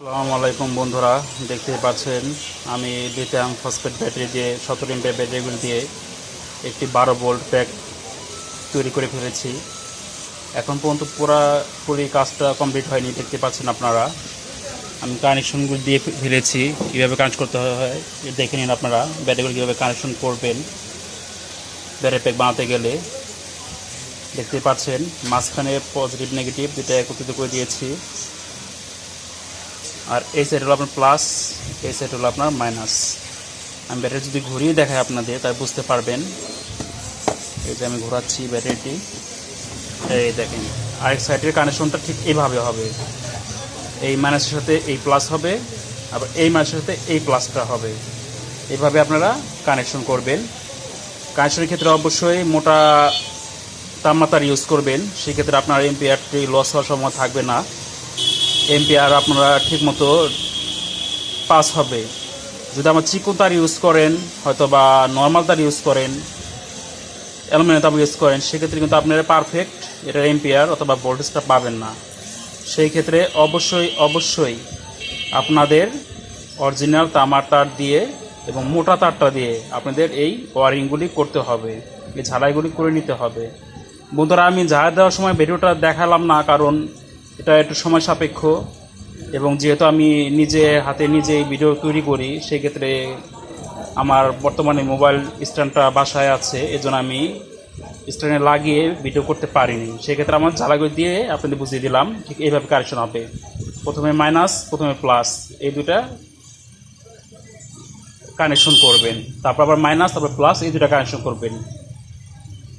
আসসালামু আলাইকুম বন্ধুরা দেখতে পাচ্ছেন আমি লিথিয়াম ফসফেট ব্যাটারি দিয়ে সতেরো এমপি ব্যাটারিগুলি দিয়ে একটি বারো বোল্ট প্যাক তৈরি করে ফেলেছি। এখন পর্যন্ত পুরোপুরি কাজটা কমপ্লিট হয়নি, দেখতে পাচ্ছেন আপনারা। আমি কানেকশনগুলি দিয়ে ফেলেছি, কীভাবে কানেক্ট করতে হয় দেখে নিন আপনারা ব্যাটারিগুলো কীভাবে কানেকশন করবেন ব্যাটারি প্যাক বানাতে গেলে। দেখতে পাচ্ছেন, মাঝখানে পজিটিভ নেগেটিভ দুটা একত্রিত করে দিয়েছি। আর এই সাইড হলো আপনার প্লাস এই সাইড হলো আপনার মাইনাস আমি ব্যাটারি যদি ঘুরিয়ে দেখাই আপনাদের তাই বুঝতে পারবেন। এই যে আমি ঘোরাচ্ছি ব্যাটারিটি। এই দেখেন, আরেক সাইডের কানেকশনটা ঠিক এইভাবে হবে। এই মাইনাসের সাথে এই প্লাস হবে, আবার এই মাইনাসের সাথে এই প্লাসটা হবে। এইভাবে আপনারা কানেকশন করবেন। কানেকশনের ক্ষেত্রে অবশ্যই মোটা তাপমাত্রার ইউজ করবেন। সেক্ষেত্রে আপনার এমপিআরটি লস হওয়ার সম্ভাবনা থাকবে না। এমপিআর আপনারা ঠিকমতো পাস হবে। যদি আমার চিকন তার ইউজ করেন হয়তো বা নর্মাল তার ইউজ করেন অ্যালুমিনিয়াম তার ইউজ করেন, সেক্ষেত্রে কিন্তু আপনারা পারফেক্ট এটার এমপিআর অথবা ভোল্টেজটা পাবেন না। সেই ক্ষেত্রে অবশ্যই অবশ্যই আপনাদের অরিজিনাল তামার তার দিয়ে এবং মোটা তারটা দিয়ে আপনাদের এই ওয়ারিংগুলি করতে হবে, এই ঝালাইগুলি করে নিতে হবে। বন্ধুরা, আমি ঝাড় দেওয়ার সময় ভিডিওটা দেখালাম না, কারণ এটা একটু সময় সাপেক্ষ এবং যেহেতু আমি নিজে হাতে নিজে এই ভিডিও তৈরি করি, সেক্ষেত্রে আমার বর্তমানে মোবাইল স্ট্যান্ডটা বাসায় আছে, এজন্য আমি স্ট্যান্ডে লাগিয়ে ভিডিও করতে পারিনি। সেক্ষেত্রে আমার জ্বালাগুলো দিয়ে আপনাদের বুঝিয়ে দিলাম ঠিক এইভাবে কারেকশন হবে। প্রথমে মাইনাস, প্রথমে প্লাস, এই দুটা কানেকশন করবেন। তারপর আবার মাইনাস, তারপর প্লাস, এই দুটা কানেকশন করবেন।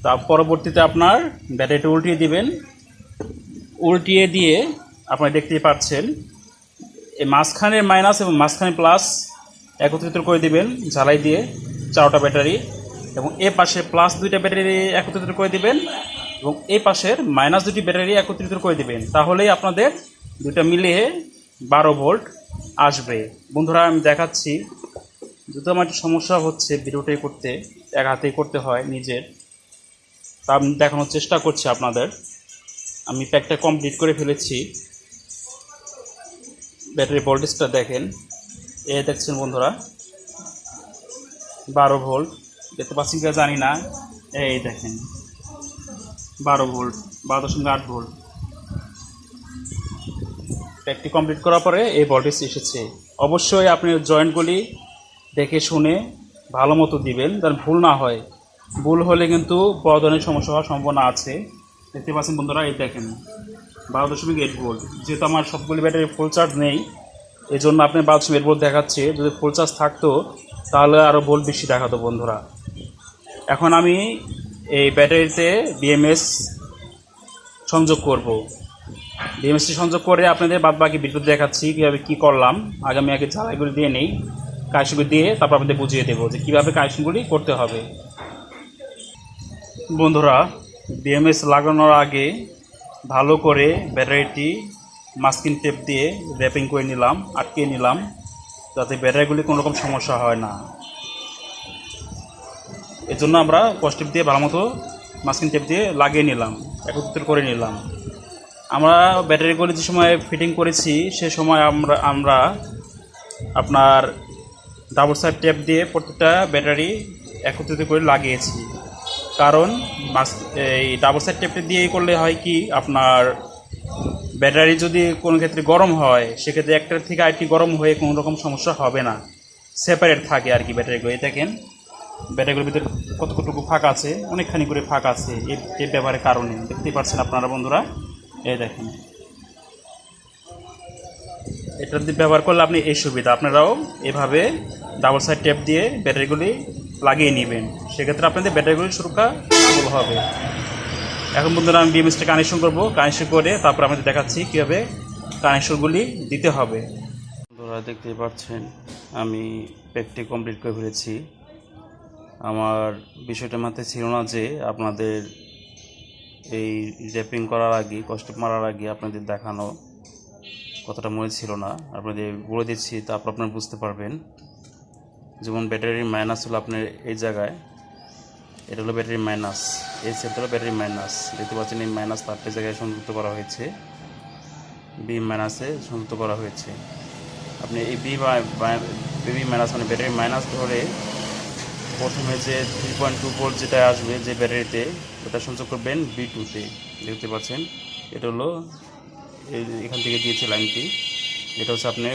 তার পরবর্তীতে আপনার ব্যাটারিটা উল্টিয়ে দিবেন। উল্টিয়ে দিয়ে আপনারা দেখতেই পাচ্ছেন, এই মাঝখানের মাইনাস এবং মাঝখানে প্লাস একত্রিত করে দিবেন, ঝালাই দিয়ে চারটা ব্যাটারি এবং এ পাশে প্লাস দুইটা ব্যাটারি একত্রিত করে দিবেন এবং এই পাশের মাইনাস দুটি ব্যাটারি একত্রিত করে দিবেন। তাহলেই আপনাদের দুটা মিলিয়ে বারো ভোল্ট আসবে। বন্ধুরা, আমি দেখাচ্ছি যদি আমার একটু সমস্যা হচ্ছে ভিডিওটাই করতে, এক হাতেই করতে হয় নিজের, তা আমি দেখানোর চেষ্টা করছি আপনাদের। আমি প্যাকটা কমপ্লিট করে ফেলেছি। ব্যাটারি ভোল্টেজটা দেখেন। এ দেখছেন বন্ধুরা, বারো ভোল্ট। দেখতে পাচ্ছি কিনা জানি না। এই দেখেন, বারো ভোল্ট, বারো দশমিক আট ভোল্ট। প্যাকটি কমপ্লিট করার পরে এই ভোল্টেজ এসেছে। অবশ্যই আপনি জয়েন্টগুলি দেখে শুনে ভালো মতো দিবেন, যেন ভুল না হয়। ভুল হলে কিন্তু বড় ধরনের সমস্যা হওয়ার সম্ভাবনা আছে। দেখতে পাচ্ছেন বন্ধুরা, এই দেখেন, বারো দশমিক এইট ভোল্ট যেহেতু আমার সবগুলি ব্যাটারি ফুল চার্জ নেই এই জন্য আপনি বারো দশমিক এইট ভোল্ট দেখাচ্ছে। যদি ফুল চার্জ থাকতো, তাহলে আরও ভোল্ট বেশি দেখাতো বন্ধুরা। এখন আমি এই ব্যাটারিতে বিএমএস সংযোগ করব। বিএমএসটি সংযোগ করে আপনাদের বাদ বাকি বিদ্যুৎ দেখাচ্ছি, কীভাবে কী করলাম। আগামী আগে জ্বালাইগুলি দিয়ে নেই কানেকশনগুলি দিয়ে তারপর আপনাদের বুঝিয়ে দেবো যে কীভাবে কানেকশনগুলি করতে হবে। বন্ধুরা বিএমএস লাগানোর আগে ভালো করে ব্যাটারিটি মাস্কিন টেপ দিয়ে র্যাপিং করে নিলাম আটকে নিলাম, যাতে ব্যাটারিগুলি কোনো রকম সমস্যা হয় না। এর জন্য আমরা কস্টিপ দিয়ে ভালো মতো মাস্কিন টেপ দিয়ে লাগিয়ে নিলাম, একত্রিত করে নিলাম। আমরা ব্যাটারিগুলি যে সময় ফিটিং করেছি, সে সময় আমরা আমরা আপনার ডাবল সাইড টেপ দিয়ে প্রত্যেকটা ব্যাটারি একত্রিত করে লাগিয়েছি। কারণ মাস- এই ডাবল সাইড টেপটা দিয়ে করলে হয় কি, আপনার ব্যাটারি যদি কোনো ক্ষেত্রে গরম হয়, সেক্ষেত্রে একটার থেকে আরেকটি গরম হয়ে কোনো রকম সমস্যা হবে না। সেপারেট থাকে আর কি ব্যাটারিগুলো এই দেখেন ব্যাটারিগুলোর ভিতরে কত কতটুকু ফাঁকা আছে, অনেকখানি করে ফাঁকা আছে এই টেপ ব্যবহারের কারণে। দেখতেই পাচ্ছেন আপনারা বন্ধুরা? এই দেখেন। এটা দিয়ে ব্যবহার করলে আপনি এই সুবিধা। আপনারাও এভাবে ডাবল সাইড টেপ দিয়ে ব্যাটারিগুলি লাগিয়ে নেবেন। সেক্ষেত্রে আপনাদের ব্যাটারিগুলি সুরক্ষা ভালো হবে। এখন বন্ধুরা আমি বিএমএসটা কানেকশন করব। কানেকশন করে তারপর আমাদের দেখাচ্ছি কীভাবে কানেকশনগুলি দিতে হবে। বন্ধুরা, দেখতেই পাচ্ছেন, আমি প্যাকটি কমপ্লিট করে ফেলেছি। আমার বিষয়টা মাথায় ছিল না যে আপনাদের এই র্যাপিং করার আগে, কষ্ট মারার আগে আপনাদের দেখানো কতটা মনে ছিল না। আপনাদের বলে দিচ্ছি, তারপর আপনারা বুঝতে পারবেন। যেমন ব্যাটারির মাইনাস হলো আপনার এই জায়গায়। এটা হলো ব্যাটারি মাইনাস এই সেটটা হলো ব্যাটারি মাইনাস দেখতে পাচ্ছেন এই মাইনাস তারটা জায়গায় সংযুক্ত করা হয়েছে। বি মাইনাসে সংযুক্ত করা হয়েছে। আপনি এই বি বি মাইনাস মানে ব্যাটারি মাইনাস ধরে প্রথমে যে থ্রি পয়েন্ট টু ভোল্ট যেটা আসবে যে ব্যাটারিতে ওটা সংযোগ করবেন বি টুতে দেখতে পাচ্ছেন, এটা হলো এখান থেকে দিয়েছে লাইনটি। এটা হচ্ছে আপনি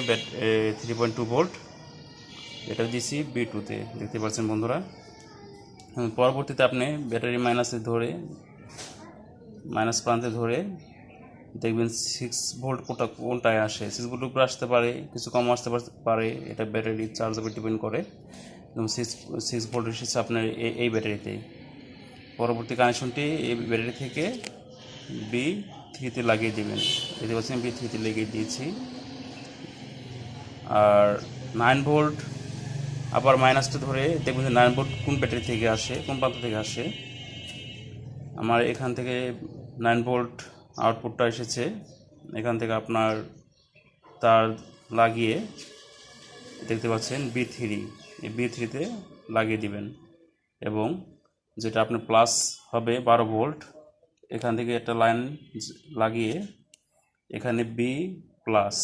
থ্রি পয়েন্ট টু ভোল্ট এটা দিয়েছি বি টুতে দেখতে পাচ্ছেন বন্ধুরা। পরবর্তীতে আপনি ব্যাটারি মাইনাসে ধরে মাইনাস প্রান্তে ধরে দেখবেন সিক্স ভোল্ট কোনটা কোনটায় আসে? সিক্স ভোল্ট উপরে আসতে পারে, কিছু কম আসতে পারে এটা ব্যাটারি চার্জ উপর ডিপেন্ড করে। এবং সিক্স সিক্স ভোল্ট এসেছে আপনার এই- এই ব্যাটারিতে পরবর্তী কানেকশনটি এই ব্যাটারি থেকে বি থ্রিতে লাগিয়ে দেবেন। দেখতে পাচ্ছেন বি থ্রিতে লাগিয়ে দিয়েছি। আর নাইন ভোল্ট আবার মাইনাসটা ধরে দেখবেন যে নাইন ভোল্ট কোন ব্যাটারি থেকে আসে, কোন প্রান্ত থেকে আসে। আমার এখান থেকে নাইন ভোল্ট আউটপুটটা এসেছে। এখান থেকে আপনার তার লাগিয়ে দেখতে পাচ্ছেন বি থ্রি এই বি থ্রিতে লাগিয়ে দিবেন। এবং যেটা আপনার প্লাস হবে বারো ভোল্ট এখান থেকে একটা লাইন লাগিয়ে এখানে বি প্লাস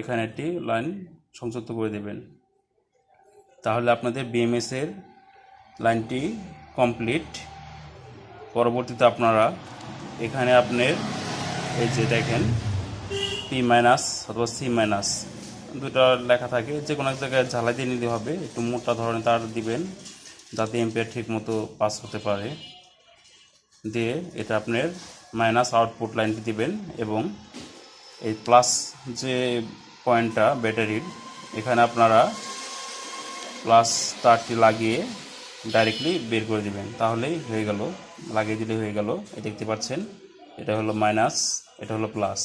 এখানে একটি লাইন সংযুক্ত করে দেবেন। তাহলে আপনাদের বিএমএস এর লাইনটি কমপ্লিট। পরবর্তীতে আপনারা এখানে আপনার এই যে দেখেন পি মাইনাস অথবা সি মাইনাস দুটো লেখা থাকে। যে কোনো এক জায়গায় ঝালাই দিয়ে নিতে হবে, একটু মোটা ধরনের তার দিবেন, যাতে এম্পিয়ার ঠিক মতো পাস হতে পারে। দিয়ে এটা আপনার মাইনাস আউটপুট লাইনটি দিবেন এবং এই প্লাস যে পয়েন্টটা ব্যাটারির এখানে আপনারা প্লাস তারটি লাগিয়ে ডাইরেক্টলি বের করে দিবেন। তাহলেই হয়ে গেল, লাগিয়ে দিলে হয়ে গেল। এই দেখতে পাচ্ছেন, এটা হলো মাইনাস এটা হলো প্লাস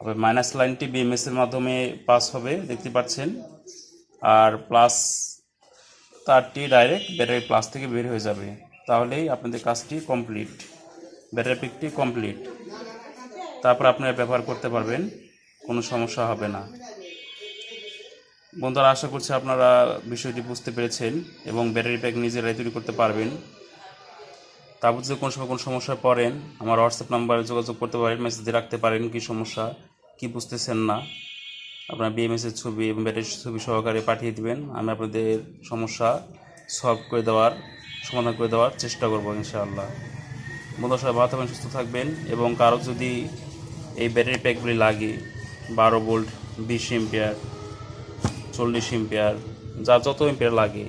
আবার মাইনাস লাইনটি বিএমএস এর মাধ্যমে পাস হবে, দেখতে পাচ্ছেন। আর প্লাস তারটি ডাইরেক্ট ব্যাটারি প্লাস থেকে বের হয়ে যাবে। তাহলেই আপনাদের কাজটি কমপ্লিট ব্যাটারি পিকটি কমপ্লিট তারপর আপনারা ব্যবহার করতে পারবেন, কোনো সমস্যা হবে না। বন্ধুরা, আশা করছি আপনারা বিষয়টি বুঝতে পেরেছেন এবং ব্যাটারি প্যাক নিজেরাই তৈরি করতে পারবেন। তারপর যদি কোনো সময় কোনো সমস্যায় পড়েন, আমার হোয়াটসঅ্যাপ নাম্বারে যোগাযোগ করতে পারেন মেসেজ রাখতে পারেন কী সমস্যা, কী বুঝতেছেন না। আপনার বিএমএসের ছবি এবং ব্যাটারির ছবি সহকারে পাঠিয়ে দিবেন, আমি আপনাদের সমস্যা সলভ করে দেওয়ার, সমাধান করে দেওয়ার চেষ্টা করব ইনশাআল্লাহ। বন্ধুরা, সবাই ভালো থাকবেন, সুস্থ থাকবেন এবং কারও যদি এই ব্যাটারি প্যাকগুলি লাগে, বারো ভোল্ট, বিশ এম্পিয়ার চল্লিশ এম্পিয়ার যা যত এম্পিয়ার লাগে,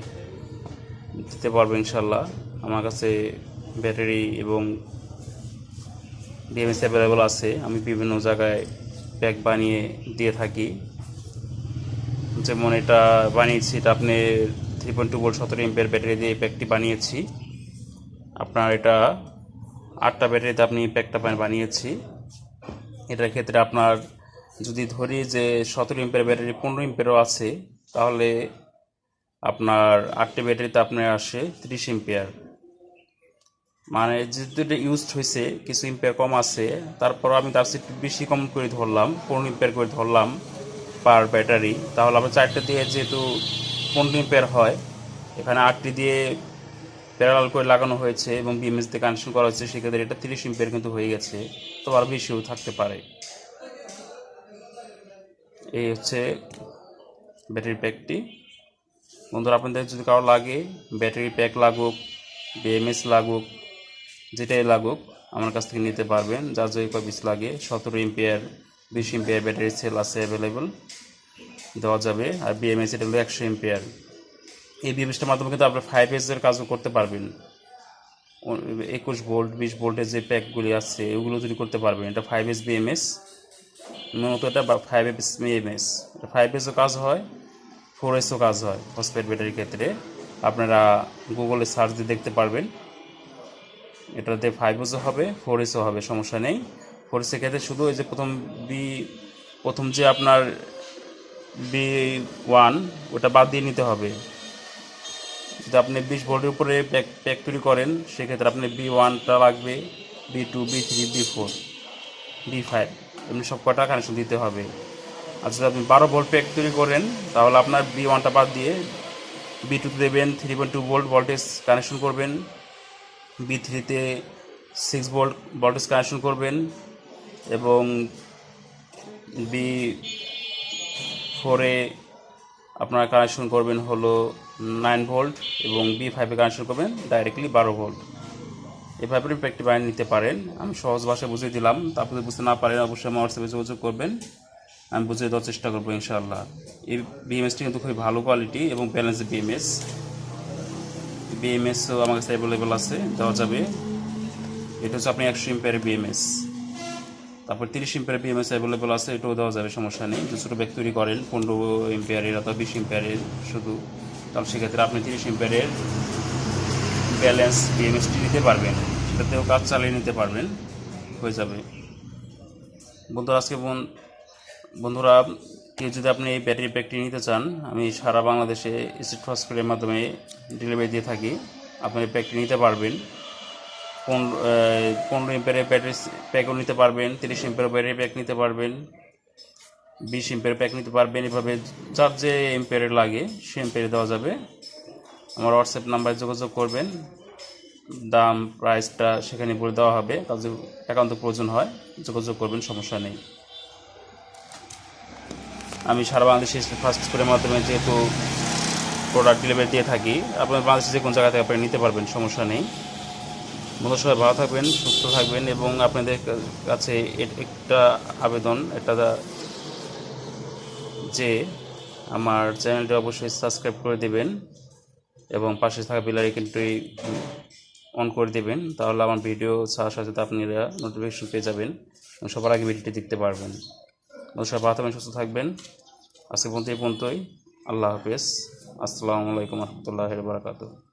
দিতে পারব ইনশাল্লাহ আমার কাছে ব্যাটারি এবং ডিএমএস অ্যাভেলেবল আছে। আমি বিভিন্ন জায়গায় প্যাক বানিয়ে দিয়ে থাকি। যেমন এটা বানিয়েছি, এটা আপনি থ্রি পয়েন্ট টু ভোল্ট সতেরো এম্পিয়ার ব্যাটারি দিয়ে প্যাকটি বানিয়েছি। আপনার এটা আটটা ব্যাটারিতে আপনি প্যাকটা বানিয়েছি। এটার ক্ষেত্রে আপনার যদি ধরি যে সতেরো এম্পিয়ার ব্যাটারি, পনেরো এম্পিয়ারও আছে, তাহলে আপনার আটটি ব্যাটারিতে আপনার আসে তিরিশ এম্পিয়ার। মানে যেহেতু এটা ইউজড হয়েছে কিছু এম্পিয়ার কম আছে তারপর আমি তার চেয়ে বেশি কম করে ধরলাম, পনেরো এম্পিয়ার করে ধরলাম পার ব্যাটারি, তাহলে আমার চারটে দিয়ে যেহেতু পনেরো এম্পিয়ার হয়, এখানে আটটি দিয়ে প্যারালাল করে লাগানো হয়েছে এবং বিএমএস দিয়ে কানেকশন করা হয়েছে, সেক্ষেত্রে এটা তিরিশ এম্পিয়ার কিন্তু হয়ে গেছে, তো আরও বেশিও থাকতে পারে। এই হচ্ছে ব্যাটারি প্যাকটি। বন্ধুরা, আপনাদের যদি কারও লাগে, ব্যাটারি প্যাক লাগুক বিএমএস লাগুক, যেটাই লাগুক, আমার কাছ থেকে নিতে পারবেন। যার যে পিস লাগে, সতেরো এম্পিয়ার, বিশ এম্পিয়ার ব্যাটারি সেল আছে অ্যাভেলেবেল দেওয়া যাবে। আর বিএমএস এটা হলো একশো এম্পিয়ার। এই বিএমএসটার মাধ্যমে কিন্তু আপনার ফাইভ এসের কাজও করতে পারবেন। একুশ ভোল্ট, বিশ ভোল্টের যে প্যাকগুলি আছে এগুলো যদি করতে পারবেন, এটা ফাইভ এস বিএমএস মূলত এটা ফাইভ এস বিএমএস এটা ফাইভ এসও কাজ হয় ফোর এসও কাজ হয় ফসফেট ব্যাটারির ক্ষেত্রে। আপনারা গুগলে সার্চ দিয়ে দেখতে পারবেন। এটাতে ফাইভ এসও হবে ফোর এসও হবে, সমস্যা নেই। ফোর এসের ক্ষেত্রে শুধু এই যে প্রথম বি প্রথম যে আপনার বি ওয়ান ওটা বাদ দিয়ে নিতে হবে। যদি আপনি বিশ ভোল্টের উপরে প্যাক প্যাক তৈরি করেন, সেক্ষেত্রে আপনি বি ওয়ানটা লাগবে B two B three B four B five এমনি সব কটা কানেকশন দিতে হবে। আর যদি আপনি বারো ভোল্ট প্যাক তৈরি করেন, তাহলে আপনার বি ওয়ানটা বাদ দিয়ে বি টুতে দেবেন three point two volt voltage connection করবেন বি থ্রিতে সিক্স ভোল্ট ভোল্টেজ কানেকশন করবেন, এবং বি ফোরে আপনারা কানেকশন করবেন হলো নাইন ভোল্ট এবং বি ফাইভে কানেকশন করবেন ডাইরেক্টলি বারো ভোল্ট এভাবে ইম্প্যাক্টটি বানিয়ে নিতে পারেন। আমি সহজ ভাষায় বুঝিয়ে দিলাম। তারপরে বুঝতে না পারেন, অবশ্যই আমার হোয়াটসঅ্যাপে যোগাযোগ করবেন। আমি বুঝিয়ে দেওয়ার চেষ্টা করব, ইনশাআল্লাহ। এই বিএমএসটি কিন্তু খুবই ভালো কোয়ালিটি এবং ব্যালেন্স বিএমএস বিএমএসও আমার কাছে অ্যাভেলেবেল আছে, দেওয়া যাবে। এটা হচ্ছে আপনি একশো ইম্পেয়ারের বিএমএস তারপর তিরিশ ইম্পেয়ারের বিএমএস অ্যাভেলেবেল আছে, এটাও দেওয়া যাবে, সমস্যা নেই। যদি ছোটো ব্যাগ তৈরি করেন, পনেরো ইম্পেয়ারের অথবা বিশ ইম্পেয়ারের শুধু, তাহলে সেক্ষেত্রে আপনি তিরিশ ইম্পেয়ারের ব্যালেন্স বিএমএসটি নিতে পারবেন, সেটাতেও কাজ চালিয়ে নিতে পারবেন, হয়ে যাবে। বন্ধুরা, আজকে বন- বন্ধুরা, কেউ যদি আপনি এই ব্যাটারি প্যাকটি নিতে চান, আমি সারা বাংলাদেশে স্ট্রিট হসপিটালের মাধ্যমে ডেলিভারি দিয়ে থাকি। আপনি এই প্যাকটি নিতে পারবেন। পনেরো এম্পেয়ারের ব্যাটারি প্যাকও নিতে পারবেন, তিরিশ এম্পেয়ার ব্যাটারি প্যাক নিতে পারবেন, বিশ এম্পেয়ার প্যাক নিতে পারবেন। এভাবে যার যে এম্পেয়ারের লাগে সে এম্পেয়ারে দেওয়া যাবে। আমার হোয়াটসঅ্যাপ নাম্বারে যোগাযোগ করবেন। দাম প্রাইসটা সেখানে বলে দেওয়া হবে। কাজে একান্ত প্রয়োজন হয়, যোগাযোগ করবেন, সমস্যা নেই। আমি সারা বাংলাদেশে ফার্স্ট স্কুলের মাধ্যমে যেহেতু প্রোডাক্ট ডেলিভারি দিয়ে থাকি, আপনার বাংলাদেশে যে কোনো জায়গা থেকে আপনি নিতে পারবেন, সমস্যা নেই। বন্ধুরা সবাই ভালো থাকবেন, সুস্থ থাকবেন এবং আপনাদের কাছে একটা আবেদন, একটা যে আমার চ্যানেলটি অবশ্যই সাবস্ক্রাইব করে দেবেন। এবং পাশে থাকা বেল আইকনটি অন করে দেবেন, তাহলে আমার ভিডিও ছাড়ার সাথে আপনারা নোটিফিকেশন পেয়ে যাবেন এবং সবার আগে ভিডিওটি দেখতে পারবেন। সব ভালো সুস্থ থাকবেন। আজকে পর্যন্ত এই পর্যন্তই। আল্লাহ হাফেজ। আসসালামু আলাইকুম রহমতুল্লাহ বারাকাতুহ।